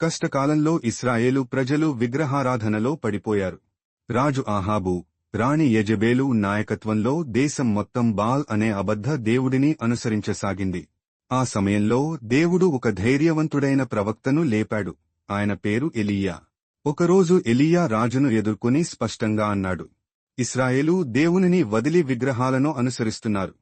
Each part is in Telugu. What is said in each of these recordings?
కష్టకాలంలో ఇస్రాయేలు ప్రజలు విగ్రహారాధనలో పడిపోయారు. రాజు ఆహాబు రాణి యజబేలు నాయకత్వంలో దేశం మొత్తం బాల్ అనే అబద్ధ దేవుడిని అనుసరించసాగింది. ఆ సమయంలో దేవుడు ఒక ధైర్యవంతుడైన ప్రవక్తను లేపాడు. ఆయన పేరు ఎలియా. ఒకరోజు ఎలియా రాజును ఎదుర్కొని స్పష్టంగా అన్నాడు ఇస్రాయేలు దేవునిని వదిలి విగ్రహాలను అనుసరిస్తున్నారు.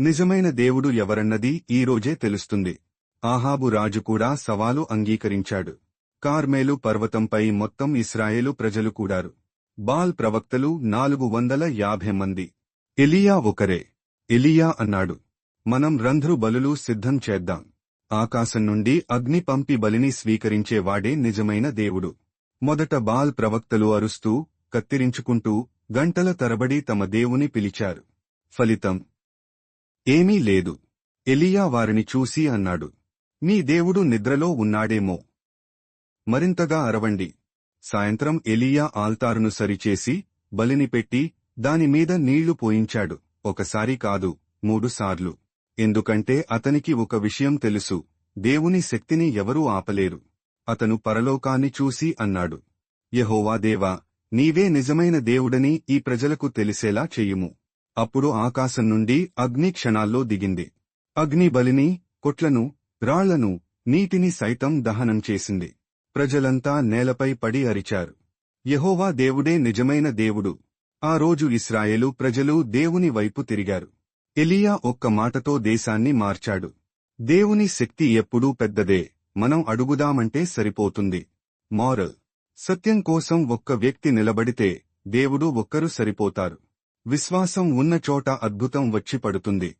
నిజమైన దేవుడు ఎవరన్నది ఈ రోజే తెలుస్తుంది. ఆహాబు రాజు కూడా సవాలు అంగీకరించాడు. కార్మేలు పర్వతంపై మొత్తం ఇస్రాయేలు ప్రజలు కూడారు. బాల్ ప్రవక్తలు నాలుగు వందల యాభై మంది. ఎలియా ఒకరే. ఎలియా అన్నాడు. మనం రంధ్రు బలులు సిద్ధం చేద్దాం. ఆకాశం నుండి అగ్ని పంపి బలిని స్వీకరించేవాడే నిజమైన దేవుడు. మొదట బాల్ ప్రవక్తలు అరుస్తూ కత్తిరించుకుంటూ గంటల తరబడి తమ దేవుని పిలిచారు. ఫలితం? ఏమీ లేదు. ఎలియా వారిని చూసి అన్నాడు. మీ దేవుడు నిద్రలో ఉన్నాడేమో. మరింతగా అరవండి. సాయంత్రం ఎలియా ఆల్తారును సరిచేసి బలిని పెట్టి దానిమీద నీళ్ళు పోయించాడు. ఒకసారి కాదు మూడుసార్లు ఎందుకంటే అతనికి ఒక విషయం తెలుసు దేవుని శక్తిని ఎవరూ ఆపలేరు. అతను పరలోకాన్ని చూసి అన్నాడు. యహోవా దేవా నీవే నిజమైన దేవుడని ఈ ప్రజలకు తెలిసేలా చెయ్యుము అప్పుడు ఆకాశం నుండి అగ్ని క్షణాల్లో దిగింది. అగ్ని బలిని కొట్లను రాళ్ళను నీటిని సైతం దహనం చేసింది. ప్రజలంతా నేలపై పడి అరిచారు. యహోవా దేవుడే నిజమైన దేవుడు. ఆ రోజు ఇస్రాయేలు ప్రజలు దేవుని వైపు తిరిగారు. ఎలియా ఒక్క మాటతో దేశాన్ని మార్చాడు. దేవుని శక్తి ఎప్పుడూ పెద్దదే. మనం అడుగుదామంటే సరిపోతుంది. మారల్. సత్యం కోసం ఒక్క వ్యక్తి నిలబడితే దేవుడు ఒక్కరు సరిపోతారు. విశ్వాసం ఉన్న చోట అద్భుతం వచ్చి పడుతుంది.